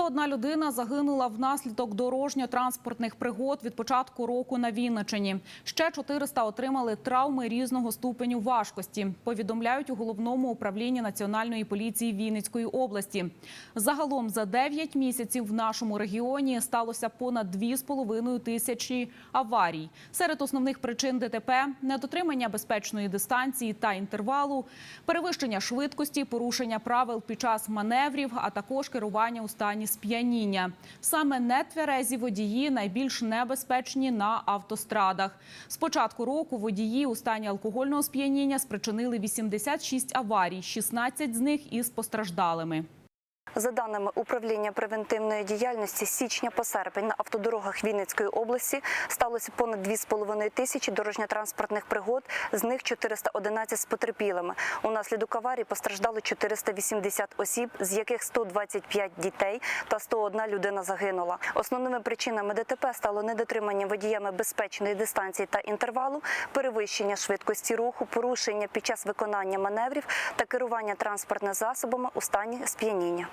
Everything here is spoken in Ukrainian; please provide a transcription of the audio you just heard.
101 людина загинула внаслідок дорожньо-транспортних пригод від початку року на Вінничині. Ще 400 отримали травми різного ступеню важкості. Повідомляють у головному управлінні національної поліції Вінницької області. Загалом за 9 місяців в нашому регіоні сталося понад 2,5 тисячі аварій. Серед основних причин ДТП – недотримання безпечної дистанції та інтервалу, перевищення швидкості, порушення правил під час маневрів, а також керування у стані сп'яніння. Саме нетверезі водії найбільш небезпечні на автострадах. З початку року водії у стані алкогольного сп'яніння спричинили 86 аварій, 16 з них із постраждалими. За даними управління превентивної діяльності, з січня по серпень на автодорогах Вінницької області сталося понад 2,5 тисячі дорожньо-транспортних пригод, з них 411 з потерпілими. Унаслідок аварій постраждало 480 осіб, з яких 125 дітей та 101 людина загинула. Основними причинами ДТП стало недотримання водіями безпечної дистанції та інтервалу, перевищення швидкості руху, порушення під час виконання маневрів та керування транспортними засобами у стані сп'яніння.